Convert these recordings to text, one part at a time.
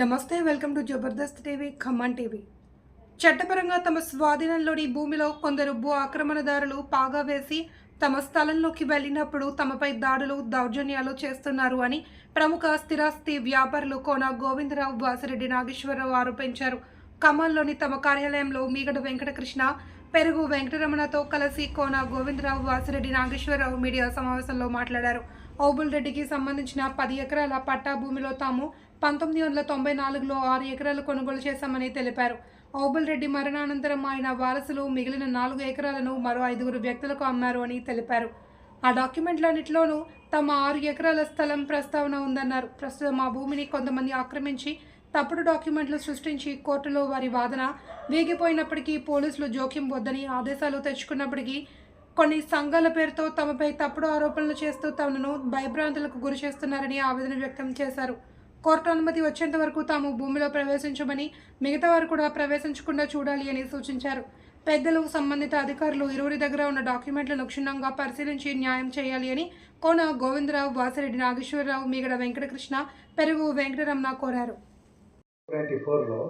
నమస్తే welcome to Jabardasth TV Khammam TV. చట్టపరంగా తమ స్వాధీనంలోని భూమిలో కొందరు భూ ఆక్రమణదారులు పాగా వేసి తమ స్థలంలోకి వెళ్ళినప్పుడు తమపై దాడులు దౌర్జన్యాలు చేస్తున్నారు అని ప్రముఖ స్థిరాస్తి వ్యాపారులు కోన గోవిందరావు వాసిరెడ్డి నాగేశ్వరరావు ఆరోపించారు. ఖమ్మంలోని తమ కార్యాలయంలో మీగడ వెంకటకృష్ణ పెరుగు వెంకటరమణతో కలిసి కోన గోవిందరావు వాసిరెడ్డి నాగేశ్వరరావు మీడియా సమావేశంలో మాట్లాడారు. ఓబుల్ రెడ్డికి సంబంధించిన పది ఎకరాల పట్టా భూమిలో తాము పంతొమ్మిది వందల తొంభై నాలుగులో ఆరు ఎకరాలు కొనుగోలు చేశామని తెలిపారు. ఔబల్ రెడ్డి మరణానంతరం ఆయన వారసులు మిగిలిన నాలుగు ఎకరాలను మరో ఐదుగురు వ్యక్తులకు అమ్మారు అని తెలిపారు. ఆ డాక్యుమెంట్లన్నింటిలోనూ తమ ఆరు ఎకరాల స్థలం ప్రస్తావన ఉందన్నారు. ప్రస్తుతం ఆ భూమిని కొంతమంది ఆక్రమించి తప్పుడు డాక్యుమెంట్లు సృష్టించి కోర్టులో వారి వాదన వేగిపోయినప్పటికీ పోలీసులు జోక్యం వద్దని ఆదేశాలు తెచ్చుకున్నప్పటికీ కొన్ని సంఘాల పేరుతో తమపై తప్పుడు ఆరోపణలు చేస్తూ తమను భయభ్రాంతులకు గురి చేస్తున్నారని ఆవేదన వ్యక్తం చేశారు. కోర్టు అనుమతి వచ్చేంత వరకు తాము భూమిలో ప్రవేశించమని మిగతా వారు కూడా ప్రవేశించకుండా చూడాలి అని సూచించారు. పెద్దలు సంబంధిత అధికారులు ఇరువురి దగ్గర ఉన్న డాక్యుమెంట్లను క్షుణ్ణంగా పరిశీలించి న్యాయం చేయాలి అని కోన గోవిందరావు వాసిరెడ్డి నాగేశ్వరరావు మీగడ వెంకటకృష్ణ పెరుగు వెంకటరమణ కోరారు. ట్వంటీ ఫోర్లో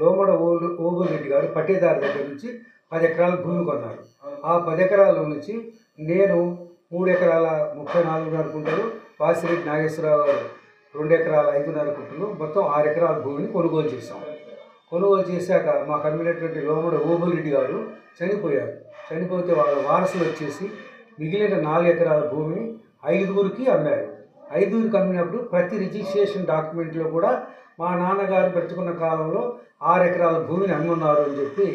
లోమడ ఓలు ఓబుల్ రెడ్డి గారు పట్టేదారి దగ్గర నుంచి పది ఎకరాల భూమి కొన్నారు. ఆ పది ఎకరాల నుంచి నేను మూడు ఎకరాల ముప్పై నాలుగు అనుకుంటారు వాసిరెడ్డి నాగేశ్వరరావు గారు. రెండు ఎకరాల ఐదున్నర కుంటలు మొత్తం ఆరు ఎకరాల భూమిని కొనుగోలు చేశాం. కొనుగోలు చేశాక మాకు అమ్మినటువంటి లోముడు ఓబులరెడ్డి గారు చనిపోయారు. చనిపోతే వాళ్ళ వారసులు వచ్చేసి మిగిలిన నాలుగు ఎకరాల భూమిని ఐదుగురికి అమ్మారు. ఐదుగురికి అమ్మినప్పుడు ప్రతి రిజిస్ట్రేషన్ డాక్యుమెంట్లో కూడా మా నాన్నగారు బ్రతుకున్న కాలంలో ఆరు ఎకరాల భూమిని అమ్మున్నారు అని చెప్పి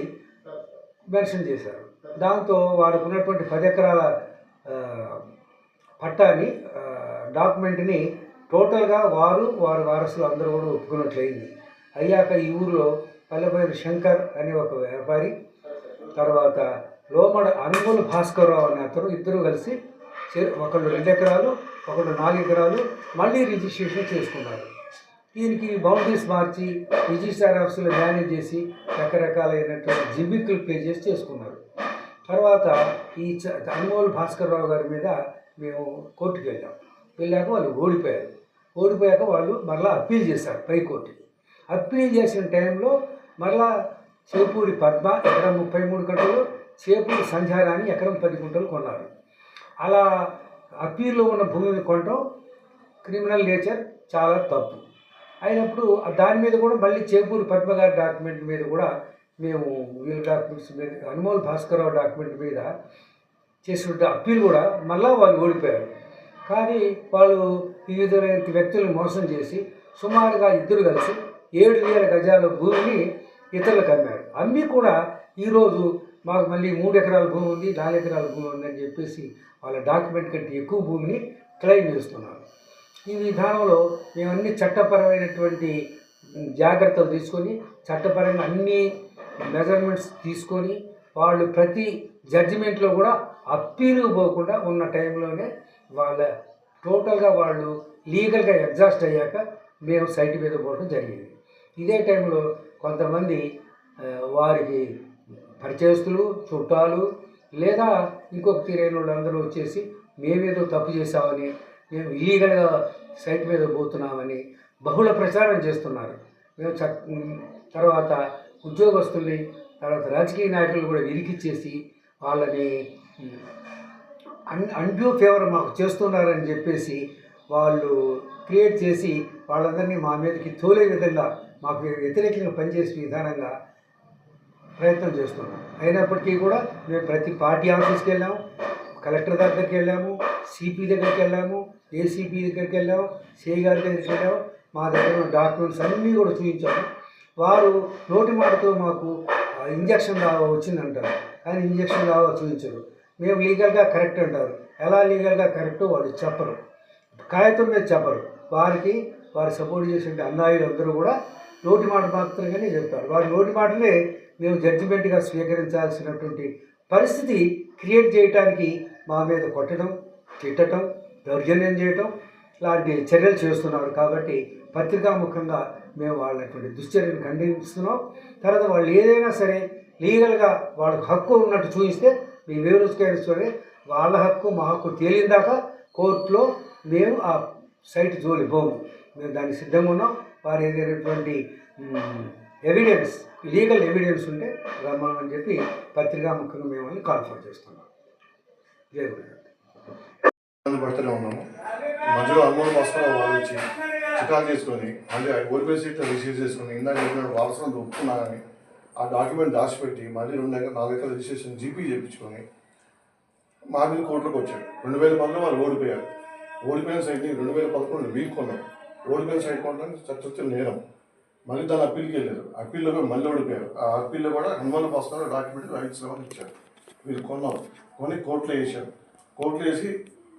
మెన్షన్ చేశారు. దాంతో వారికి ఉన్నటువంటి పది ఎకరాల పట్టాన్ని పట్టాని డాక్యుమెంట్ని టోటల్గా వారు వారి వారసులు అందరూ కూడా ఒప్పుకున్నట్లయింది అయ్యాక ఈ ఊరిలో పల్లెపల్లి శంకర్ అనే ఒక వ్యాపారి తర్వాత లోమడ అనుమూల భాస్కర్రావు అనే అతను ఇద్దరు కలిసి చే- ఒకళ్ళు రెండు ఎకరాలు ఒకళ్ళు నాలుగు ఎకరాలు మళ్ళీ రిజిస్ట్రేషన్ చేసుకున్నారు. దీనికి బౌండరీస్ మార్చి రిజిస్టార్ ఆఫీసులు మేనేజ్ చేసి రకరకాలైనటువంటి జిబిక్లు పే చేసి చేసుకున్నారు. తర్వాత ఈ అనుమోల్ భాస్కర్ రావు గారి మీద మేము కోర్టుకు వెళ్ళాం వెళ్ళాక వాళ్ళు ఓడిపోయారు. ఓడిపోయాక వాళ్ళు మరలా అప్పీల్ చేశారు పైకోర్టుకి అప్పీల్ చేసిన టైంలో మరలా చేపూరి పద్మ ఎకరం ముప్పై మూడు గంటలు చేపూరి సంధ్యారాణి ఎకరం పది గుంటలు కొన్నారు అలా అప్పీల్లో ఉన్న భూమిని కొనడం క్రిమినల్ నేచర్ చాలా తప్పు. అయినప్పుడు దాని మీద కూడా మళ్ళీ చేపూరి పద్మ గారి డాక్యుమెంట్ మీద కూడా మేము వీళ్ళ డాక్యుమెంట్స్ మీద అనుమోల్ భాస్కరరావు డాక్యుమెంట్ మీద చేసిన అప్పీల్ కూడా మళ్ళా వాళ్ళు ఓడిపోయారు. కానీ వాళ్ళు వివిధ వ్యక్తులను మోసం చేసి సుమారుగా ఇద్దరు కలిసి ఏడు వేల గజాల భూమిని ఇతరులకు అమ్మారు. అమ్మి కూడా ఈరోజు మాకు మళ్ళీ మూడు ఎకరాల భూమి ఉంది నాలుగు ఎకరాల భూమి ఉందని చెప్పేసి వాళ్ళ డాక్యుమెంట్ కంటే ఎక్కువ భూమిని క్లెయిమ్ చేస్తున్నారు. ఈ విధానంలో మేమన్నీ చట్టపరమైనటువంటి జాగ్రత్తలు తీసుకొని చట్టపరంగా అన్ని మెజర్మెంట్స్ తీసుకొని వాళ్ళు ప్రతి జడ్జిమెంట్లో కూడా అప్పీలు పోకుండా ఉన్న టైంలోనే వాళ్ళ టోటల్గా వాళ్ళు లీగల్గా ఎగ్జాస్ట్ అయ్యాక మేము సైట్ మీద పోవడం జరిగింది. ఇదే టైంలో కొంతమంది వారికి పరిచయస్తులు చుట్టాలు లేదా ఇంకొక తీరైన వాళ్ళందరూ వచ్చేసి మేమేదో తప్పు చేశామని మేము ఇల్లీగల్గా సైట్ మీద పోతున్నామని బహుళ ప్రచారం చేస్తున్నారు. మేము చ తర్వాత ఉద్యోగస్తుల్ని తర్వాత రాజకీయ నాయకులు కూడా ఇరికిచ్చేసి వాళ్ళని అన్ అన్డ్యూ ఫేవర్ మాకు చేస్తున్నారని చెప్పేసి వాళ్ళు క్రియేట్ చేసి వాళ్ళందరినీ మా మీదకి తోలే విధంగా మాకు వ్యతిరేకంగా పనిచేసే విధానంగా ప్రయత్నం చేస్తున్నాం. అయినప్పటికీ కూడా మేము ప్రతి పార్టీ ఆఫీస్కి వెళ్ళాము కలెక్టర్ దగ్గరికి వెళ్ళాము సిపి దగ్గరికి వెళ్ళాము ఏసీపీ దగ్గరికి వెళ్ళాము సిఐ గారి దగ్గరికి వెళ్ళాము మా దగ్గర ఉన్న డాక్యుమెంట్స్ అన్నీ కూడా చూపించాము. వారు నోటి మాటతో మాకు ఇంజక్షన్ రావ వచ్చిందంటారు. కానీ ఇంజక్షన్ రావ చూపించరు. మేము లీగల్గా కరెక్ట్ అంటారు. ఎలా లీగల్గా కరెక్ట్ వాళ్ళు చెప్పరు. కాగితం మీద చెప్పరు. వారికి వారు సపోర్ట్ చేసే అన్నాయులు అందరూ కూడా నోటి మాట మాత్రంగానే చెప్తారు. వారి నోటి మాటలే మేము జడ్జిమెంట్గా స్వీకరించాల్సినటువంటి పరిస్థితి క్రియేట్ చేయడానికి మా మీద కొట్టడం తిట్టడం దౌర్జన్యం చేయటం లాంటి చర్యలు చేస్తున్నారు. కాబట్టి పత్రికాముఖంగా మేము వాళ్ళటువంటి దుశ్చర్యను ఖండిస్తున్నాం. తర్వాత వాళ్ళు ఏదైనా సరే లీగల్గా వాళ్ళకు హక్కు ఉన్నట్టు చూపిస్తే మేము వేరుసుకొని వాళ్ళ హక్కు మా హక్కు తేలిందాక కోర్టులో మేము ఆ సైట్ జోలి పోము. మేము దానికి సిద్ధంగా ఉన్నాం. వారు ఏదైనటువంటి ఎవిడెన్స్ లీగల్ ఎవిడెన్స్ ఉంటే రమ్మని చెప్పి పత్రికా ముఖ్యంగా మేము కాన్ఫర్ చేస్తున్నాం. జై ఉన్నాము. మధ్యలో అనుమతి భాస్కర్ వాళ్ళు వచ్చి చికాకు చేసుకొని అంటే ఓడిపోయి సీట్లు రిసీవ్ చేసుకొని ఇందాక చెప్పిన వారసులను ఒప్పుకున్నా కానీ ఆ డాక్యుమెంట్ దాచిపెట్టి మళ్ళీ రెండు ఎకరా నాలుగు ఎకరాల రిజిస్ట్రేషన్ జీపీ చేయించుకొని మా మీద కోర్టులకు వచ్చాడు. రెండు వేల పదిలో వాళ్ళు ఓడిపోయారు. ఓడిపోయిన సైట్ని రెండు వేల పదకొండు వీక్ కొన్నాం ఓడిపోయిన సైట్ కొనడానికి చట్టరీత్యా నేరం. మళ్ళీ దాని అప్పీల్కి వెళ్ళారు. అప్పీల్లో కూడా మళ్ళీ ఓడిపోయారు. ఆ అప్పీల్లో కూడా హనుమాన్ భాస్కర్ డాక్యుమెంట్ రైట్స్ అని ఇచ్చారు. వీళ్ళు కొన్నాం కొని కోర్టులో వేసారు కోర్టులో వేసి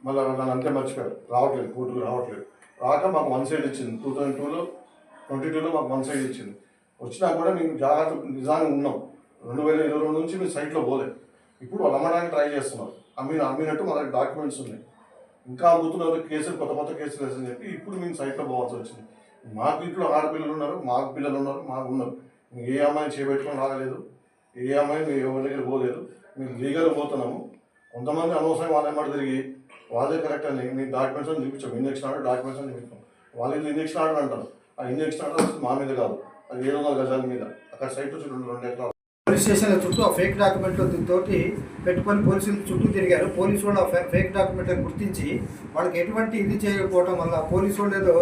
మళ్ళీ నన్ను అంతే మర్చిపోయారు. రావట్లేదు కోర్టుకు రావట్లేదు. రాక మాకు వన్ సైడ్ ఇచ్చింది. టూ థౌజండ్ టూలో ట్వంటీ టూలో మాకు వన్ సైడ్ ఇచ్చింది. వచ్చినా కూడా మేము జాగ్రత్త నిజానికి ఉన్నాం. రెండు వేల ఇరవై రెండు నుంచి మీరు సైట్లో పోలేదు ఇప్పుడు వాళ్ళు అమ్మడానికి ట్రై చేస్తున్నారు. అమ్మి అమ్మినట్టు మన దగ్గర డాక్యుమెంట్స్ ఉన్నాయి. ఇంకా అమ్ముతున్నారు కేసులు కొత్త కొత్త కేసులు వేసని చెప్పి ఇప్పుడు మేము సైట్లో పోవాల్సి వచ్చింది. మాకు ఇంట్లో ఆడపిల్లలు ఉన్నారు మాకు పిల్లలు ఉన్నారు మాకు ఉన్నారు. ఏ అమ్మాయిని చేపెట్టుకొని రాగలేదు ఏ అమ్మాయి మేము ఎవరి దగ్గర పోలేదు. మేము లీగల్ పోతున్నాము. కొంతమంది అనవసరం వాళ్ళ ఎమ్మడి తిరిగి వాళ్ళే కరెక్ట్ అని మీ డాక్యుమెంట్స్ అని చూపించాం ఇంజక్షన్ ఆర్డర్ డాక్యుమెంట్స్ అని చూపించాం వాళ్ళు ఇంజక్షన్ ఆర్డర్ అంటారు. ఆ ఇంజక్షన్ ఆర్డర్ మా మీద కాదు. అది ఏడు వందల గజాల మీద. అక్కడ సైట్ చుట్టూ రెండు ఎకరాలు. పోలీస్ స్టేషన్ల చుట్టూ ఆ ఫేక్ డాక్యుమెంట్ తోటి పెట్టుకొని పోలీసులు చుట్టూ తిరిగారు. పోలీసు వాళ్ళు ఆ ఫేక్ డాక్యుమెంట్లను గుర్తించి వాళ్ళకి ఎటువంటి ఇది చేయకపోవడం వల్ల పోలీసు వాళ్ళు ఏదో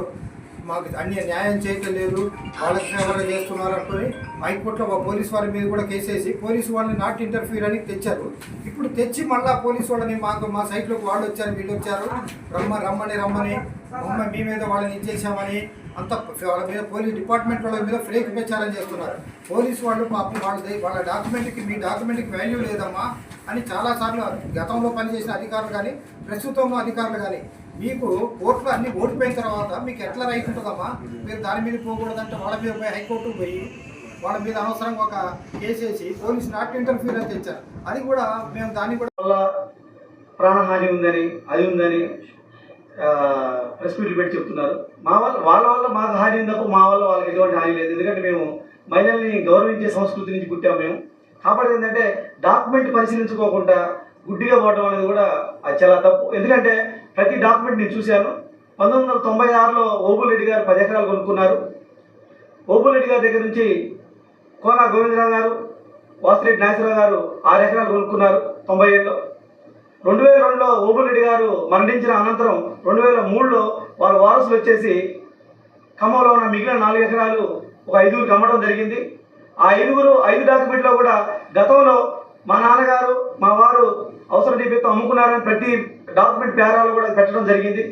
మాకు అన్ని న్యాయం చేయటం లేదు వాళ్ళకి సేవలు చేస్తున్నారు అనుకుని హైకోర్టులో మా పోలీసు వారి మీద కూడా కేసేసి పోలీసు వాళ్ళని నాట్ ఇంటర్ఫీర్ అని తెచ్చారు. ఇప్పుడు తెచ్చి మళ్ళీ పోలీసు వాళ్ళని మాకు మా సైట్లోకి వాళ్ళు వచ్చారు వీళ్ళు వచ్చారు. రమ్మ రమ్మని రమ్మని. మమ్మ మీ మీద వాళ్ళని ఇచ్చేసామని అంత వాళ్ళ మీద పోలీస్ డిపార్ట్మెంట్ వాళ్ళ మీద ఫ్రేక్ ప్రచారం చేస్తున్నారు. పోలీసు వాళ్ళు పాపం వాళ్ళ వాళ్ళ డాక్యుమెంట్కి మీ డాక్యుమెంట్కి వాల్యూ లేదమ్మా అని చాలాసార్లు గతంలో పనిచేసిన అధికారులు కానీ ప్రస్తుతంలో అధికారులు కానీ మీకు కోర్టులో అన్ని ఓడిపోయిన తర్వాత మీకు ఎట్లా రైట్ ఉంటుందమ్మా? మీరు దాని మీద పోకూడదంటే వాళ్ళ మీద పోయి హైకోర్టుకు పోయి వాళ్ళ మీద అనవసరంగా ఒక కేసు వేసి పోలీసు నాట్ ఇంటర్ఫీర్ అని తెచ్చారు. అది కూడా మేము దాన్ని కూడా వల్ల ప్రాణహాని ఉందని అది ఉందని ప్రెస్ మీట్లు పెట్టి చెప్తున్నారు. మా వల్ల వాళ్ళ వల్ల మాకు హాని తప్ప మా వల్ల వాళ్ళకి ఎటువంటి హాని లేదు. ఎందుకంటే మేము మహిళల్ని గౌరవించే సంస్కృతి నుంచి పుట్టాము మేము. కాబట్టి ఏంటంటే డాక్యుమెంట్ పరిశీలించుకోకుండా గుడ్డిగా పోవడం అనేది కూడా అది చాలా తప్పు. ఎందుకంటే ప్రతి డాక్యుమెంట్ నేను చూశాను. పంతొమ్మిది వందల తొంభై ఆరులో ఓబుల్ రెడ్డి గారు పది ఎకరాలు కొనుక్కున్నారు. ఓబులరెడ్డి గారి దగ్గర నుంచి కోనా గోవిందరావు గారు వాసిరెడ్డి నాగేశ్వరరావు గారు ఆరు ఎకరాలు కొనుక్కున్నారు తొంభై ఏడులో. రెండు వేల రెండులో ఓబులరెడ్డి గారు మరణించిన అనంతరం రెండు వేల మూడులో వారు వారసులు వచ్చేసి ఖమ్మంలో ఉన్న మిగిలిన నాలుగు ఎకరాలు ఒక ఐదుగురికి అమ్మడం జరిగింది. ఆ ఐదుగురు ఐదు డాక్యుమెంట్లో కూడా గతంలో మా నాన్నగారు మా వారు అవసర నిమిత్తం అమ్ముకున్నారని ప్రతి గవర్నమెంట్ పేరాలు కూడా పెట్టడం జరిగింది.